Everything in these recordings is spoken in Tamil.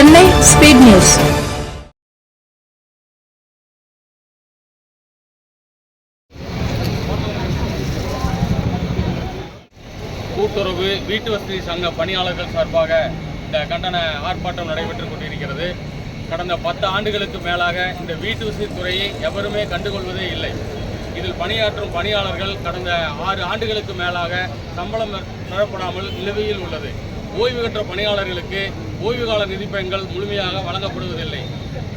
Chennai speed news. கூட்டுறவு வீட்டு வசதி சங்க பணியாளர்கள் சார்பாக இந்த கண்டன ஆர்ப்பாட்டம் நடைபெற்றுக் கொண்டிருக்கிறது. கடந்த பத்து ஆண்டுகளுக்கு மேலாக இந்த வீட்டு வசதி துறையை எவருமே கண்டுகொள்வதே இல்லை. இதில் பணியாற்றும் பணியாளர்கள் கடந்த ஆறு ஆண்டுகளுக்கு மேலாக சம்பளம் பெறப்படாமல் நிலுவையில் உள்ளது. ஓய்வு பெற்ற பணியாளர்களுக்கு ஓய்வு கால நிதிப்பயன்கள் முழுமையாக வழங்கப்படுவதில்லை.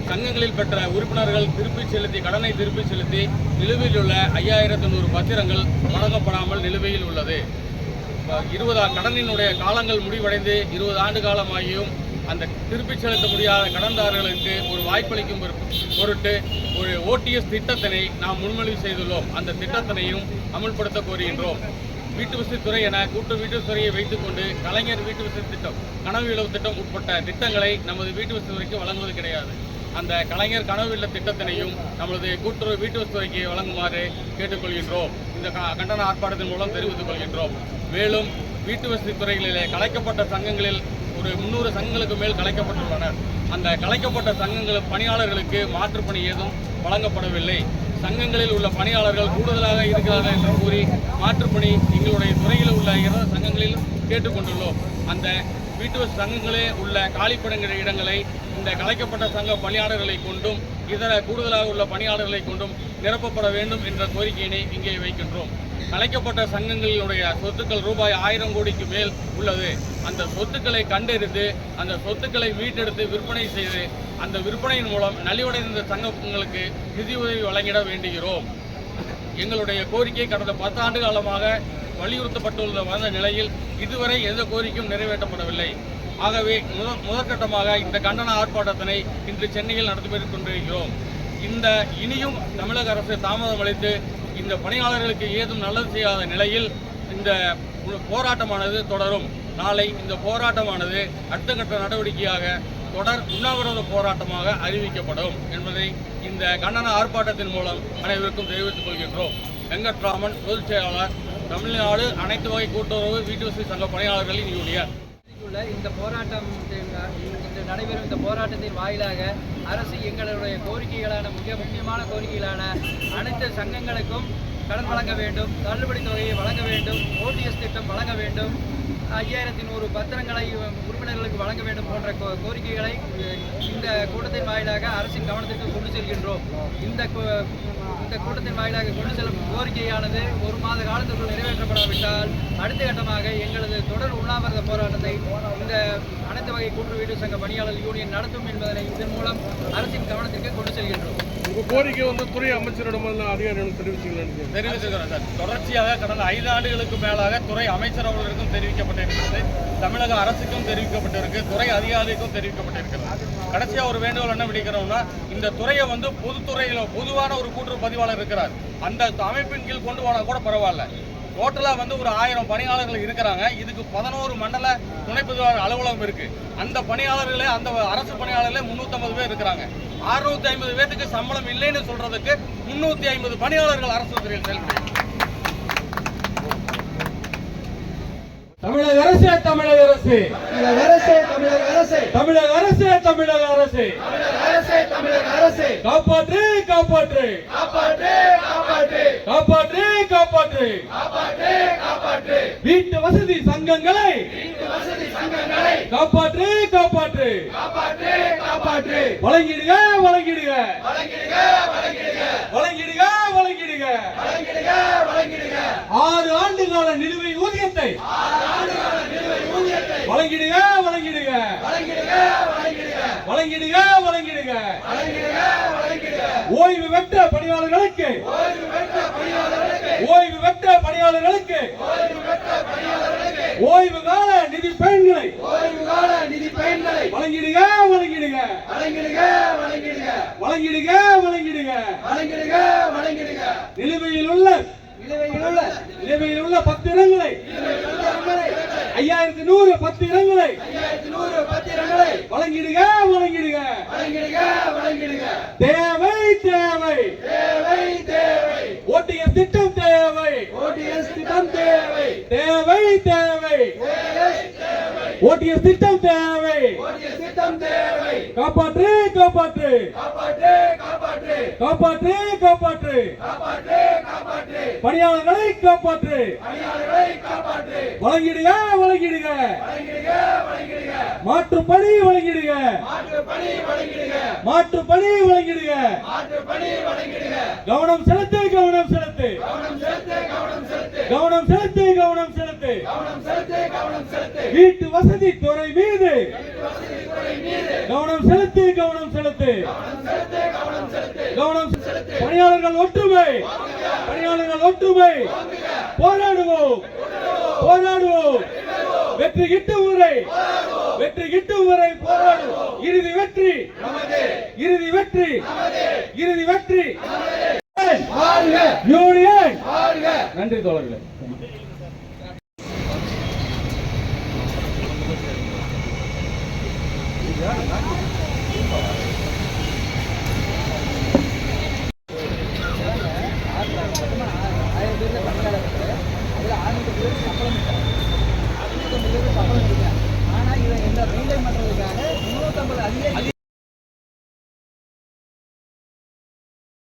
சங்கங்களில் பெற்ற உறுப்பினர்கள் திருப்பி செலுத்தி கடனை திருப்பி செலுத்தி நிலுவையில் உள்ள ஐயாயிரத்து நூறு பத்திரங்கள் வழங்கப்படாமல் நிலுவையில் உள்ளது. இருபது கடனினுடைய காலங்கள் முடிவடைந்து இருபது ஆண்டு காலமாகியும் அந்த திருப்பிச் செலுத்த முடியாத கடன்தாரர்களுக்கு ஒரு வாய்ப்பளிக்கும் பொரு- பொருட்டு ஒரு ஓடிஎஸ் திட்டத்தினை நாம் முன்மொழிவு செய்துள்ளோம். அந்த திட்டத்தினையும் அமல்படுத்த கோருகின்றோம். வீட்டு வசதி துறை என கூட்டு வீட்டு துறையை வைத்துக்கொண்டு கலைஞர் வீட்டு வசதி திட்டம் கனவு இளவு திட்டம் உட்பட்ட திட்டங்களை நமது வீட்டு வசதி துறைக்கு வழங்குவது கிடையாது. அந்த கலைஞர் கனவு இல்ல திட்டத்தினையும் நமது கூட்டுறவு வீட்டு வசதி துறைக்கு வழங்குமாறு கேட்டுக்கொள்கின்றோம். இந்த க- கண்டன ஆர்ப்பாட்டத்தின் மூலம் தெரிவித்துக் கொள்கின்றோம். மேலும் வீட்டு வசதி துறைகளிலே கலைக்கப்பட்ட சங்கங்களில் ஒரு முந்நூறு சங்கங்களுக்கு மேல் கலைக்கப்பட்டுள்ளனர். அந்த கலைக்கப்பட்ட சங்கங்கள் பணியாளர்களுக்கு மாற்றுப்பணி ஏதும் வழங்கப்படவில்லை. சங்கங்களில் உள்ள பணியாளர்கள் கூடுதலாக இருக்கிறார்கள் என்று கூறி மாற்றுப்பணி எங்களுடைய துறையில் உள்ள இரு சங்கங்களில் கேட்டுக்கொண்டுள்ளோம். அந்த வீட்டு சங்கங்களே உள்ள காலிப்படங்கிற இடங்களை இந்த கலைக்கப்பட்ட சங்க பணியாளர்களை கொண்டும் இதர கூடுதலாக உள்ள பணியாளர்களை கொண்டும் நிரப்பப்பட வேண்டும் என்ற கோரிக்கையினை இங்கே வைக்கின்றோம். கலைக்கப்பட்ட சங்கங்களினுடைய சொத்துக்கள் ரூபாய் ஆயிரம் கோடிக்கு மேல் உள்ளது. அந்த சொத்துக்களை கண்டறிந்து அந்த சொத்துக்களை மீட்டெடுத்து விற்பனை செய்து அந்த விற்பனையின் மூலம் நலிவடைந்த சங்கங்களுக்கு நிதி உதவி வழங்கிட வேண்டுகிறோம். எங்களுடைய கோரிக்கை கடந்த பத்தாண்டு காலமாக வலியுறுத்தப்பட்டுள்ள வந்த நிலையில் இதுவரை எந்த கோரிக்கையும் நிறைவேற்றப்படவில்லை. ஆகவே முத- முதற்கட்டமாக இந்த கண்டன ஆர்ப்பாட்டத்தினை இன்று சென்னையில் நடத்தி கொண்டிருக்கிறோம் இந்த இனியும் தமிழக அரசு தாமதம் அளித்து இந்த பணியாளர்களுக்கு ஏதும் நல்லது செய்யாத நிலையில் இந்த போராட்டமானது தொடரும். நாளை இந்த போராட்டமானது அடுத்த கட்ட நடவடிக்கையாக தொடர் உண்ணாவிரத போராட்டமாக அறிவிக்கப்படும் என்பதை இந்த கண்டன ஆர்ப்பாட்டத்தின் மூலம் அனைவருக்கும் தெரிவித்துக் கொள்கின்றோம். வெங்கட்ராமன் பொதுச் செயலாளர் தமிழ்நாடு அனைத்து வகை கூட்டுறவு வீட்டுவசதி சங்க பணியாளர்களின் யூனியன். உள்ள இந்த போராட்டம் நடைபெறும் இந்த போராட்டத்தின் வாயிலாக அரசு எங்களுடைய கோரிக்கைகளான மிக முக்கியமான கோரிக்கைகளான அனைத்து சங்கங்களுக்கும் கடன் வழங்க வேண்டும் தள்ளுபடி தொகையை வழங்க வேண்டும் ஓடிஎஸ் திட்டம் வழங்க வேண்டும். ஐயாயிரத்தி நூறு பத்திரங்களை உறுப்பினர்களுக்கு வழங்க வேண்டும் போன்ற கோ- கோரிக்கைகளை இந்த கூட்டத்தின் வாயிலாக அரசின் கவனத்திற்கு கொண்டு செல்கின்றோம். இந்த கோ- இந்த கூட்டத்தின் வாயிலாக கொண்டு செல்லும் கோரிக்கையானது ஒரு மாத காலத்திற்குள் நிறைவேற்றப்படாவிட்டால் அடுத்த கட்டமாக எங்களது தொடர் உண்ணாவிரத போராட்டத்தை இந்த அனைத்து வகை கூட்டு வீட்டு சங்க பணியாளர் யூனியன் நடத்தும் என்பதனை இதன் மூலம் அரசின் கவனத்திற்கு கொண்டு செல்கின்றோம். உங்க கோரிக்கை வந்து துறை அமைச்சரிடம் அதிகாரிகளும் தெரிவிச்சுக்கலான்னு தெரிவித்துக்கிறோம் சார். தொடர்ச்சியாக கடந்த ஐந்து ஆண்டுகளுக்கு மேலாக துறை அமைச்சர் அவர்களுக்கும் தெரிவிக்கப்பட்டிருக்கிறது. தமிழக அரசுக்கும் தெரிவிக்கப்பட்டிருக்கு. துறை அதிகாரிக்கும் தெரிவிக்கப்பட்டிருக்கிறது. கடைசியாக ஒரு வேண்டுகோள் என்ன விடுக்கிறோம்னா இந்த துறையை வந்து பொதுத்துறையில் பொதுவான ஒரு கூட்டுறவு பதிவாளர் இருக்கிறார். அந்த அமைப்பின் கீழ் கொண்டு போனால் கூட பரவாயில்ல. டோட்டலாக வந்து ஒரு ஆயிரம் பணியாளர்கள் இருக்கிறாங்க. இதுக்கு பதினோரு மண்டல துணைப்பதிவாளர் அலுவலகம் இருக்கு. அந்த பணியாளர்களே அந்த அரசு பணியாளர்களே முந்நூற்றம்பது பேர் இருக்கிறாங்க. அறுநூத்தி ஐம்பது பேத்துக்கு சம்பளம் இல்லைன்னு சொல்றதுக்கு முன்னூத்தி ஐம்பது பணியாளர்கள் அரசு துறையில் செயல்படுகிறார்கள் தமிழக அரசு தமிழக அரசு. தமிழக அரசு தமிழக அரசு. தமிழக அரசு தமிழக அரசு. அரசு தமிழக அரசு. காப்பாற்று காப்பாற்று. காப்பாற்று காப்பாற்று. காப்பாற்று காப்பாற்று. காப்பாற்று காப்பாற்று. வீட்டு வசதி சங்கங்களை. வசதி சங்கங்களை. காப்பாற்று காப்பாற்று. காப்பாற்று காப்பாற்று. வழங்கிடுக வழங்கிடுக. வழங்கிடுக வழங்கிடுக. வழங்கிடுக வழங்கிடுக. ஆறு ஆண்டு கால நிலுவை ஊதியத்தை. வழங்கிடுக வழங்கிடுக வழங்கிடுக ஓய்வு பெற்ற பணியாளர்களுக்கு. ஓய்வு பெற்ற பணியாளர்களுக்கு. ஓய்வு பணியாளர்களுக்கு ஓய்வு கால நிதி பயன்களை ஓய்வு கால நிதி பயன்களை வழங்கிடுக வழங்கிடுக வழங்கிடுக வழங்கிடுக வழங்கிடுக வழங்கிடுக வழங்கிடுக வழங்கிடுக நிலுவையில் உள்ள நிலுவையில் உள்ள நிலுவையில் உள்ள பத்திரங்களை ஐயாயிரத்தி நூறு பத்து இடங்களை நூறு பத்திரங்களை வழங்கிடுக வழங்கிடுக. வழங்கிடுக வழங்கிடுக. தேவை தேவை. தேவை தேவை. ஓட்டிஎஸ் திட்டம் தேவை. ஓடிஎஸ் திட்டம் தேவை. தேவை தேவை. ஓட்டிஎஸ் திட்டம் தேவை. ஓடிஎஸ் திட்டம் தேவை. காப்பாற்று. காப்பாற்று காப்பாற்று. காப்பாற்று. பணியாளர்களை காப்பாற்று. வழங்கிடுக வழங்கிடுக. மாற்று பணி வழங்கிடுக. மாற்று பணி வழங்கிடுக. கவனம் செலுத்து கவனம் செலுத்து. கவனம் செலுத்து கவனம் செலுத்து. வீட்டு வசதி துறை மீது. கவனம் செலுத்து கவனம் செலுத்து. கவனம். பணியாளர்கள் ஒற்றுமை. பணியாளர்கள் ஒற்றுமை. போராடுவோம். போராடுவோம். வெற்றி கிட்டும் வரை வெற்றி கிட்டும் வரை போராடுவோம். இறுதி வெற்றி. இறுதி வெற்றி. இறுதி வெற்றி. யூனியன். நன்றி தோழர்களே ஆயிரம் பேர் பணியாளர் அதில் ஆயிரம் பேர் சம்பளம் அறுநூத்தம்பது மெயின்டைன் பண்ணுறதுக்காக முன்னூற்றம்பது அதிக